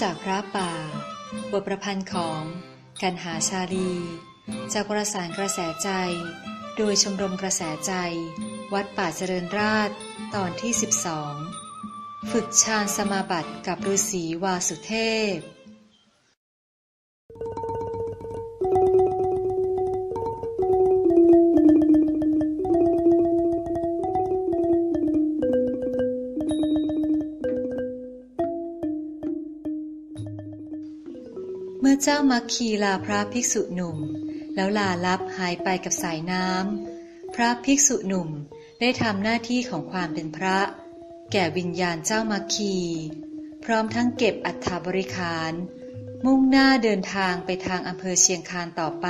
จากพระป่า บทประพันธ์ของ กันหาชาลี จากประสานกระแสใจ โดยชมรมกระแสใจ วัดป่าเจริญราษฎร์ตอนที่ 12 ฝึกฌานสมาบัติกับฤาษีวาสุเทพ เจ้ามัคคีลาพระภิกษุหนุ่ม แล้วลาลับหายไปกับสายน้ำ พระภิกษุหนุ่มได้ทำหน้าที่ของความเป็นพระ แก่วิญญาณเจ้ามัคคี พร้อมทั้งเก็บอัฐบริขาร มุ่งหน้าเดินทางไปทางอำเภอเชียงคานต่อไป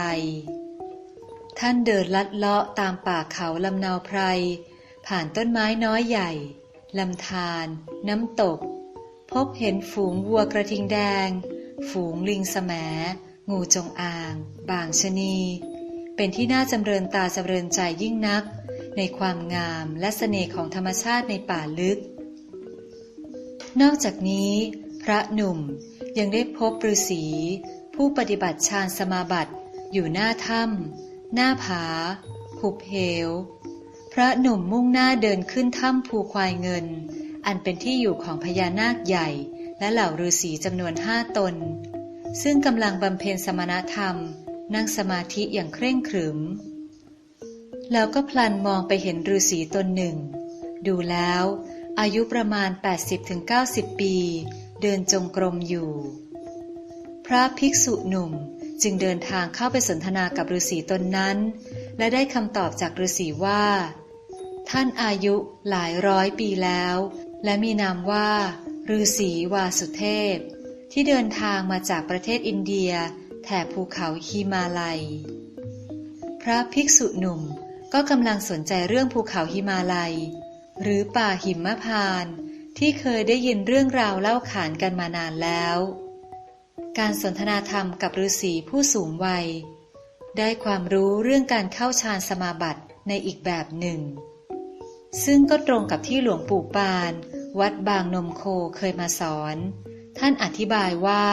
ท่านเดินลัดเลาะตามป่าเขาลำนาวไพร ผ่านต้นไม้น้อยใหญ่ลำธารน้ำตก พบเห็นฝูงวัวกระทิงแดง ฝูงลิงแสมงูจงอาง บางชนี เป็นที่น่าจำเริญตาจำเริญใจยิ่งนัก ในความงามและเสน่ห์ของธรรมชาติในป่าลึก นอกจากนี้ พระหนุ่มยังได้พบฤาษีผู้ปฏิบัติฌานสมาบัติ อยู่หน้าถ้ำหน้าผา หุบเหว พระหนุ่มมุ่งหน้าเดินขึ้นถ้ำภูควายเงิน อันเป็นที่อยู่ของพญานาคใหญ่ และเหล่าฤาษีจำนวนห้าตน ซึ่งกำลังบำเพ็ญสมณธรรม นั่งสมาธิอย่างเคร่งขรึม แล้วก็พลันมองไปเห็นฤาษีตนหนึ่ง ดูแล้วอายุประมาณ 80-90 ปี เดินจงกรมอยู่ พระภิกษุหนุ่มจึงเดินทางเข้าไปสนทนากับฤาษีตนนั้น และได้คำตอบจากฤาษีว่า ท่านอายุหลายร้อยปีแล้ว และมีนามว่า ฤาษีวาสุเทพ ที่เดินทางมาจากประเทศอินเดีย แถบภูเขาฮิมาลัย พระภิกษุหนุ่มก็กำลังสนใจเรื่องภูเขาฮิมาลัย หรือป่าหิมพานต์ที่เคยได้ยินเรื่องราวเล่าขานกันมานานแล้ว การสนทนาธรรมกับฤาษีผู้สูงวัย ได้ความรู้เรื่องการเข้าฌานสมาบัติในอีกแบบหนึ่ง ซึ่งก็ตรงกับที่หลวงปู่ปาน วัดบางนมโคเคยมาสอน ท่านอธิบายว่า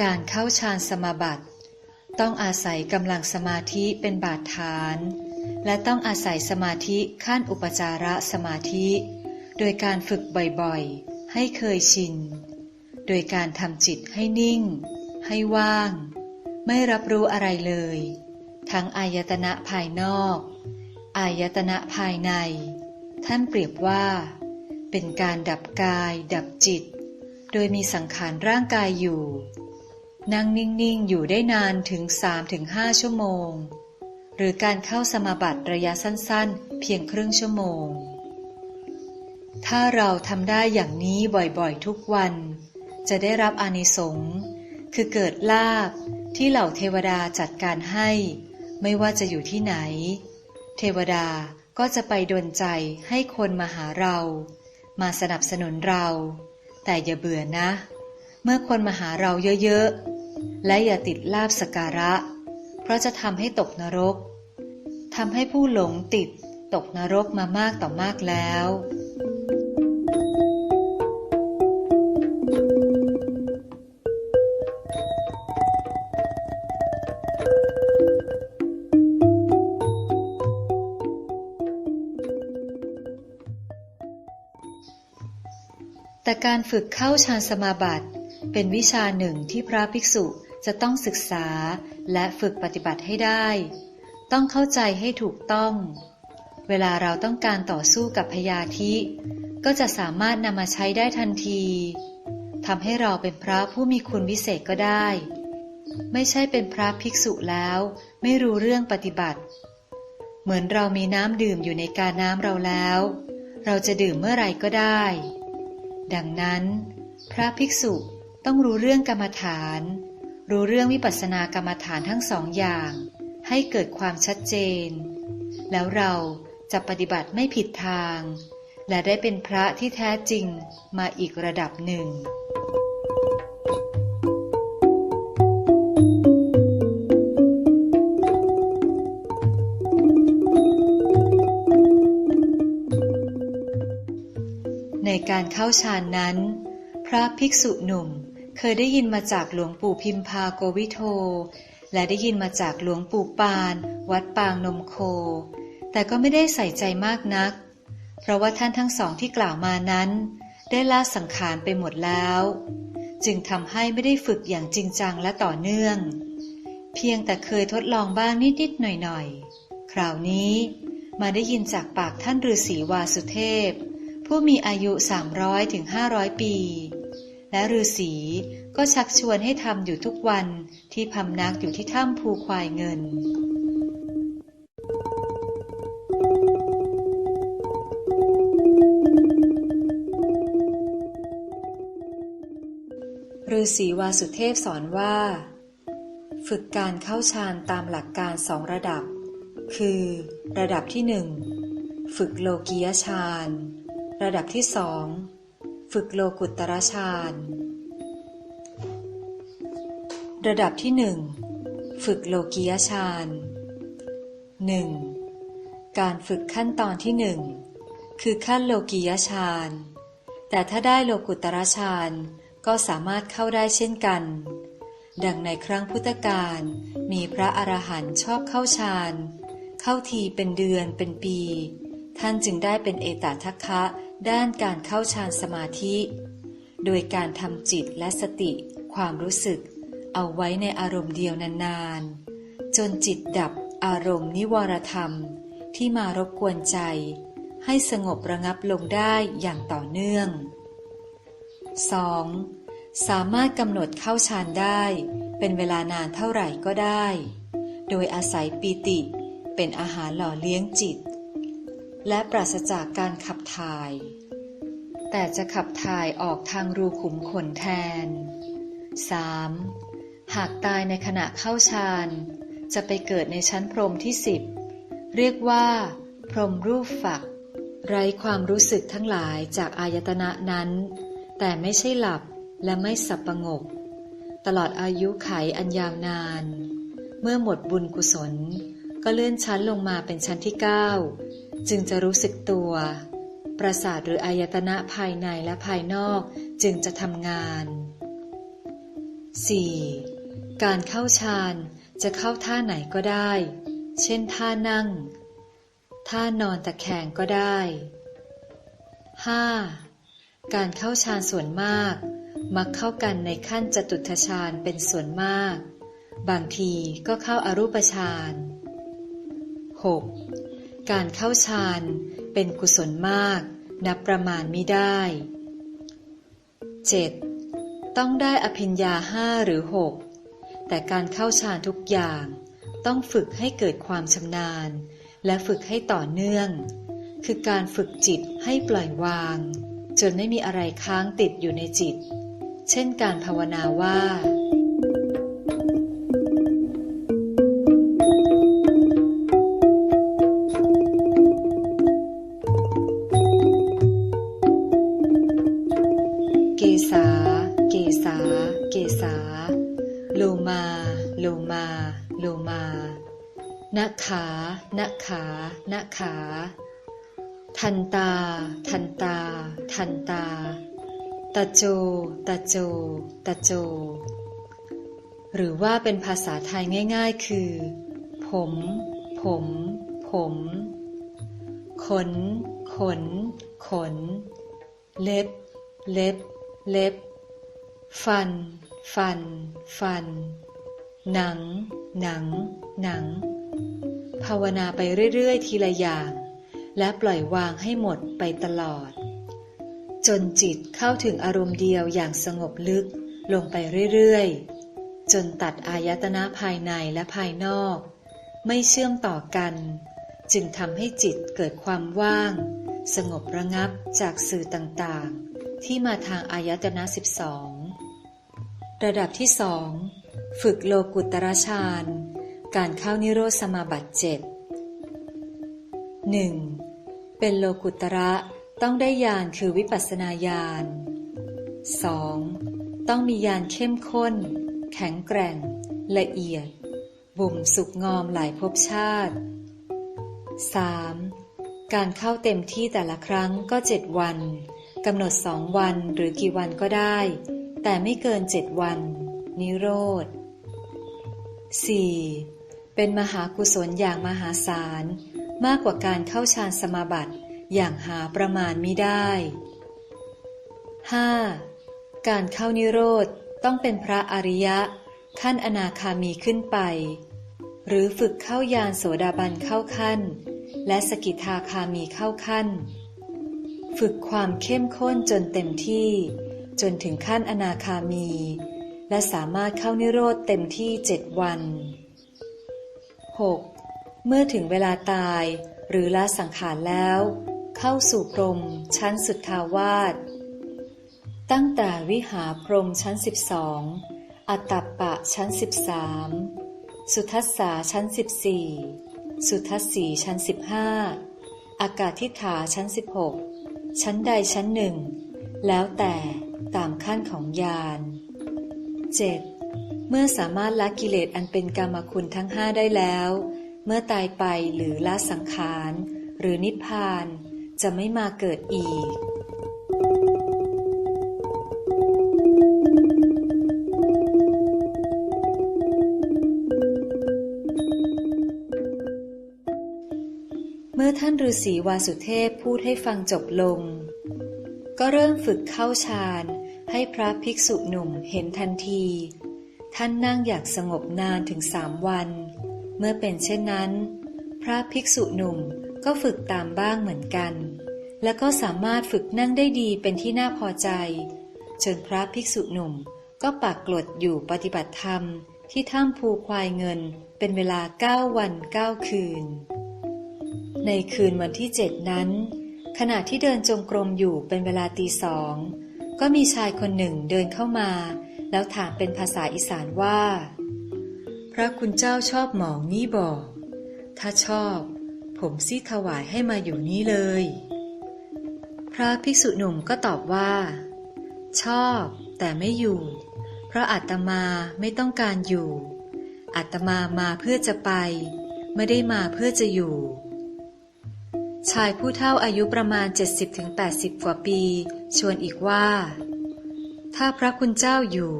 การเข้าฌานสมาบัติ ต้องอาศัยกำลังสมาธิเป็นบาดฐาน และต้องอาศัยสมาธิขั้นอุปจาระสมาธิ โดยการฝึกบ่อยๆ ให้เคยชิน โดยการทำจิตให้นิ่ง ให้ว่าง ไม่รับรู้อะไรเลย ทั้งอายตนะภายนอก อายตนะภายใน ท่านเปรียบว่า เป็นการดับกาย ดับจิต โดยมีสังขารร่างกายอยู่ นั่งนิ่งๆ อยู่ได้นานถึง 3-5 ชั่วโมง หรือการเข้าสมาบัติระยะสั้นๆ เพียงครึ่งชั่วโมง ถ้าเราทำได้อย่างนี้บ่อยๆทุกวัน จะได้รับอานิสงส์คือเกิดลาบที่เหล่าเทวดาจัดการให้ ไม่ว่าจะอยู่ที่ไหน เทวดาก็จะไปดลใจให้คนมาหาเรา มาสนับสนุนเรา แต่อย่าเบื่อนะ เมื่อคนมาหาเราเยอะๆ และอย่าติดลาบสการะ เพราะจะทำให้ตกนรกทำให้ผู้หลงติดตกนรกมามากต่อมากแล้ว แต่การฝึกเข้าฌานสมาบัติ เป็นวิชาหนึ่งที่พระภิกษุจะต้องศึกษาและฝึกปฏิบัติให้ได้ ต้องเข้าใจให้ถูกต้อง เวลาเราต้องการต่อสู้กับพยาธิ ก็จะสามารถนำมาใช้ได้ทันทีทำให้เราเป็นพระผู้มีคุณวิเศษก็ได้ ไม่ใช่เป็นพระภิกษุแล้ว ไม่รู้เรื่องปฏิบัติ เหมือนเรามีน้ำดื่มอยู่ในกาน้ำเราแล้ว เราจะดื่มเมื่อไรก็ได้ ดังนั้น พระภิกษุต้องรู้เรื่องกรรมฐาน รู้เรื่องวิปัสสนากรรมฐานทั้งสองอย่าง ให้เกิดความชัดเจน แล้วเราจะปฏิบัติไม่ผิดทาง และได้เป็นพระที่แท้จริงมาอีกระดับหนึ่ง การเข้าฌานนั้น พระภิกษุหนุ่มเคยได้ยินมาจากหลวงปู่พิมพาโกวิโท และได้ยินมาจากหลวงปู่ปาน วัดปางนมโค แต่ก็ไม่ได้ใส่ใจมากนัก เพราะว่าท่านทั้งสองที่กล่าวมานั้น ได้ละสังขารไปหมดแล้ว จึงทำให้ไม่ได้ฝึกอย่างจริงจังและต่อเนื่อง เพียงแต่เคยทดลองบ้างนิดๆหน่อยๆ คราวนี้มาได้ยินจากปากท่านฤาษีวาสุเทพ ผู้มีอายุ300ถึง500 ปี และฤาษีก็ชักชวนให้ทำอยู่ทุกวันที่พำนักอยู่ที่ถ้ำภูควายเงิน ฤาษีวาสุเทพสอนว่า ฝึกการเข้าฌานตามหลักการสองระดับ คือ ระดับที่หนึ่งฝึกโลกียฌาน ระดับที่สองฝึกโลกุตตรฌานระดับที่หนึ่งฝึกโลกียฌานหนึ่งการฝึกขั้นตอนที่หนึ่งคือขั้นโลกียฌานแต่ถ้าได้โลกุตตรฌานก็สามารถเข้าได้เช่นกัน ดังในครั้งพุทธกาลมีพระอรหันต์ชอบเข้าฌานเข้าทีเป็นเดือนเป็นปี ท่านจึงได้เป็นเอตทัคคะด้านการเข้าฌานสมาธิ โดยการทำจิตและสติ ความรู้สึก เอาไว้ในอารมณ์เดียวนานๆ จนจิตดับอารมณ์นิวรธรรมที่มารบกวนใจ ให้สงบระงับลงได้อย่างต่อเนื่อง 2. สามารถกำหนดเข้าฌานได้ เป็นเวลานานเท่าไหร่ก็ได้ โดยอาศัยปีติเป็นอาหารหล่อเลี้ยงจิต และปราศจากการขับถ่าย แต่จะขับถ่ายออกทางรูขุมขนแทน 3. หากตายในขณะเข้าฌานจะไปเกิดในชั้นพรมที่สิบเรียกว่า พรมรูปฝัก ไร้ความรู้สึกทั้งหลายจากอายตนะนั้น แต่ไม่ใช่หลับและไม่สับประงก ตลอดอายุไขอันยาวนาน เมื่อหมดบุญกุศล ก็เลื่อนชั้นลงมาเป็นชั้นที่เก้า จึงจะรู้สึกตัว ประสาทหรืออายตนะภายในและภายนอกจึงจะทำงาน 4. การเข้าฌานจะเข้าท่าไหนก็ได้ เช่นท่านั่ง ท่านอนตะแคงก็ได้ 5. การเข้าฌานส่วนมาก มักเข้ากันในขั้นจตุทฌานเป็นส่วนมาก บางทีก็เข้าอารูปฌาน 6. การเข้าฌานเป็นกุศลมาก นับประมาณไม่ได้ 7. ต้องได้อภิญญาห้าหรือหกแต่การเข้าฌานทุกอย่าง ต้องฝึกให้เกิดความชำนาญ และฝึกให้ต่อเนื่อง คือการฝึกจิตให้ปล่อยวาง จนไม่มีอะไรค้างติดอยู่ในจิต เช่นการภาวนาว่า มา โลมา โลมานะขานะขานะขา ทันตา ทันตา ทันตา ตะโจ ตะโจ ตะโจ หรือว่าเป็นภาษาไทยง่าย ๆ คือ ผม ผม ผม ขน ขน ขน เล็บ เล็บ เล็บ ฟัน ฟัน ฟัน หนัง หนัง หนัง ภาวนาไปเรื่อยๆ ทีละอย่าง และปล่อยวางให้หมดไปตลอด จนจิตเข้าถึงอารมณ์เดียวอย่างสงบลึกลงไปเรื่อยๆ จนตัดอายตนะภายในและภายนอก ไม่เชื่อมต่อกัน จึงทำให้จิตเกิดความว่าง สงบระงับจากสื่อต่างๆ ที่มาทางอายตนะสิบสอง ระดับที่สองฝึกโลกุตตรฌานการเข้านิโรธสมาบัติเจ็ดหนึ่งเป็นโลกุตระต้องได้ญาณคือวิปัสนาญาณ 2. ต้องมีญาณเข้มข้น แข็งแกร่ง ละเอียด บ่มสุกงอมหลายภพชาติ 3. การเข้าเต็มที่แต่ละครั้งก็เจ็ดวันกำหนดสองวันหรือกี่วันก็ได้ แต่ไม่เกินเจ็ดวัน นิโรธ 4. เป็นมหากุศลอย่างมหาศาล มากกว่าการเข้าฌานสมาบัติอย่างหาประมาณมิได้ 5. การเข้านิโรธต้องเป็นพระอริยะ ขั้นอนาคามีขึ้นไป หรือฝึกเข้ายานโสดาบันเข้าขั้น และสกิทาคามีเข้าขั้น ฝึกความเข้มข้นจนเต็มที่ จนถึงขั้นอนาคามี และสามารถเข้านิโรธเต็มที่เจ็ดวัน 6. เมื่อถึงเวลาตาย หรือละสังขารแล้ว เข้าสู่พรมชั้นสุดทาวาสตั้งแต่วิหาพรมชั้น 12 อัตตปปะชั้น 13 สุทัสสาชั้น 14 สุทัสสีชั้น 15 อากาศทิฏฐาชั้น 16 ชั้นใดชั้นหนึ่ง แล้วแต่ ตามขั้นของยาน 7. เมื่อสามารถละกิเลสอันเป็นกรรมคุณทั้งห้าได้แล้ว เมื่อตายไปหรือละสังขาร หรือนิพพาน จะไม่มาเกิดอีก เมื่อท่านฤาษีวาสุเทพพูดให้ฟังจบลง ก็เริ่มฝึกเข้าฌาน ให้พระภิกษุหนุ่มเห็นทันที ท่านนั่งอยากสงบนานถึงสามวัน เมื่อเป็นเช่นนั้น พระภิกษุหนุ่มก็ฝึกตามบ้างเหมือนกัน และก็สามารถฝึกนั่งได้ดีเป็นที่น่าพอใจจนพระภิกษุหนุ่มก็ปักกลดอยู่ปฏิบัติธรรมที่ถ้ำภูควายเงินเป็นเวลาเก้าวันเก้าคืน ในคืนวันที่เจ็ดนั้น ขณะที่เดินจงกรมอยู่เป็นเวลาตีสอง ก็มีชายคนหนึ่งเดินเข้ามา แล้วถามเป็นภาษาอีสานว่า พระคุณเจ้าชอบหมองนี่บอก ถ้าชอบ ผมซิถวายให้มาอยู่นี้เลย พระภิกษุหนุ่มก็ตอบว่า ชอบแต่ไม่อยู่ เพราะอาตมาไม่ต้องการอยู่อาตมามาเพื่อจะไป ไม่ได้มาเพื่อจะอยู่ ชายผู้เฒ่าอายุประมาณ 70-80 กว่าปี ชวนอีกว่า ถ้าพระคุณเจ้าอยู่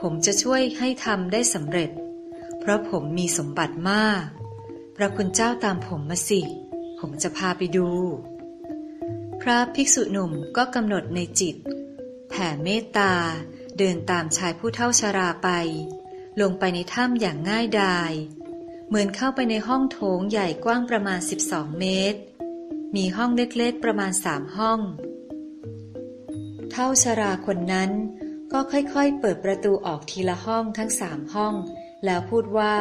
ผมจะช่วยให้ทำได้สำเร็จ เพราะผมมีสมบัติมาก พระคุณเจ้าตามผมมาสิ ผมจะพาไปดู พระภิกษุหนุ่มก็กำหนดในจิต แผ่เมตตาเดินตามชายผู้เฒ่าชราไป ลงไปในถ้ำอย่างง่ายดาย เหมือนเข้าไปในห้องโถงใหญ่กว้างประมาณ 12 เมตร มีห้องเล็กๆประมาณสามห้อง เท่าชราคนนั้นก็ค่อยๆ เปิดประตูออกทีละห้องทั้งสามห้อง แล้วพูดว่า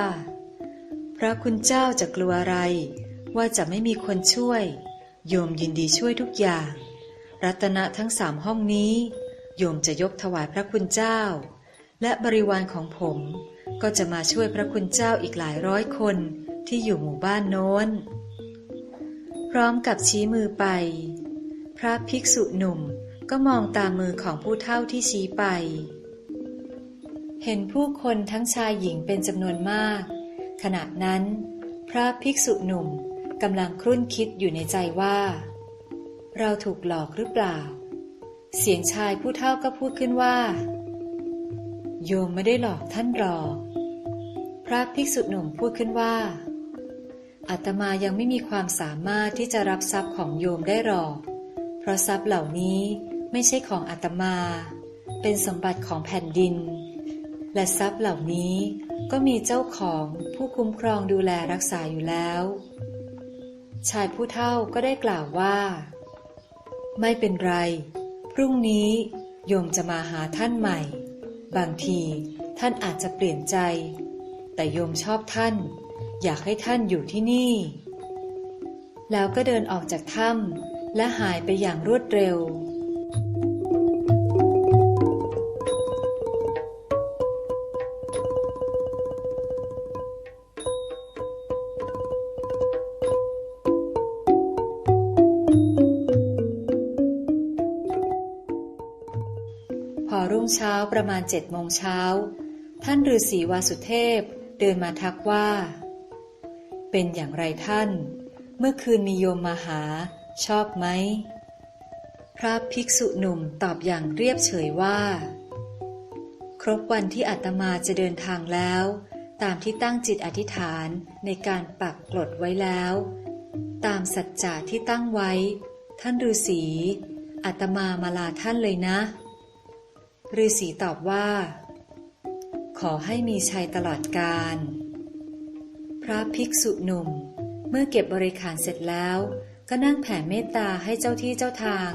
พระคุณเจ้าจะกลัวอะไร ว่าจะไม่มีคนช่วย โยมยินดีช่วยทุกอย่าง รัตนะทั้งสามห้องนี้ โยมจะยกถวายพระคุณเจ้า และบริวารของผมก็จะมาช่วยพระคุณเจ้าอีกหลายร้อยคนที่อยู่หมู่บ้านโน้น พร้อมกับชี้มือไป พระภิกษุหนุ่มก็มองตามมือของผู้เฒ่าที่ชี้ไป เห็นผู้คนทั้งชายหญิงเป็นจำนวนมาก ขณะนั้น พระภิกษุหนุ่มกำลังครุ่นคิดอยู่ในใจว่า เราถูกหลอกหรือเปล่า เสียงชายผู้เฒ่าก็พูดขึ้นว่า โยมไม่ได้หลอกท่านหรอก พระภิกษุหนุ่มพูดขึ้นว่า อาตมายังไม่มีความสามารถที่จะรับทรัพย์ของโยมได้หรอก เพราะทรัพย์เหล่านี้ไม่ใช่ของอาตมา เป็นสมบัติของแผ่นดิน และทรัพย์เหล่านี้ก็มีเจ้าของผู้คุ้มครองดูแลรักษาอยู่แล้ว ชายผู้เฒ่าก็ได้กล่าวว่า ไม่เป็นไร พรุ่งนี้โยมจะมาหาท่านใหม่ บางทีท่านอาจจะเปลี่ยนใจ แต่โยมชอบท่าน อยากให้ท่านอยู่ที่นี่ แล้วก็เดินออกจากถ้ำและหายไปอย่างรวดเร็ว พอรุ่งเช้าประมาณเจ็ดโมงเช้า ท่านฤาษีวาสุเทพเดินมาทักว่า เป็นอย่างไรท่าน เมื่อคืนมีโยมมาหา ชอบไหม พระภิกษุหนุ่มตอบอย่างเรียบเฉยว่า ครบวันที่อาตมาจะเดินทางแล้ว ตามที่ตั้งจิตอธิษฐานในการปักกลดไว้แล้ว ตามสัจจะที่ตั้งไว้ ท่านฤาษีอาตมามาลาท่านเลยนะฤาษีตอบว่า ขอให้มีชัยตลอดกาล ระภิกษุหนุ่ม เมื่อเก็บบริขารเสร็จแล้ว ก็นั่งแผ่เมตตาให้เจ้าที่เจ้าทาง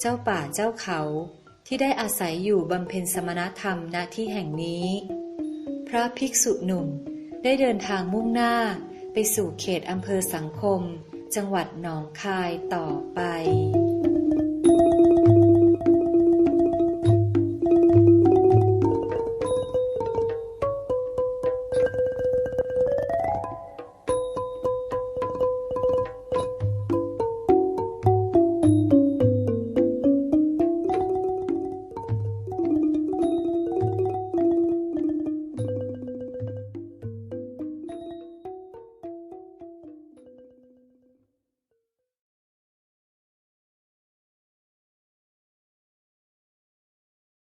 เจ้าป่าเจ้าเขา ที่ได้อาศัยอยู่บำเพ็ญสมณธรรมณที่แห่งนี้ พระภิกษุหนุ่มได้เดินทางมุ่งหน้าไปสู่เขตอำเภอสังคม จังหวัดหนองคายต่อไป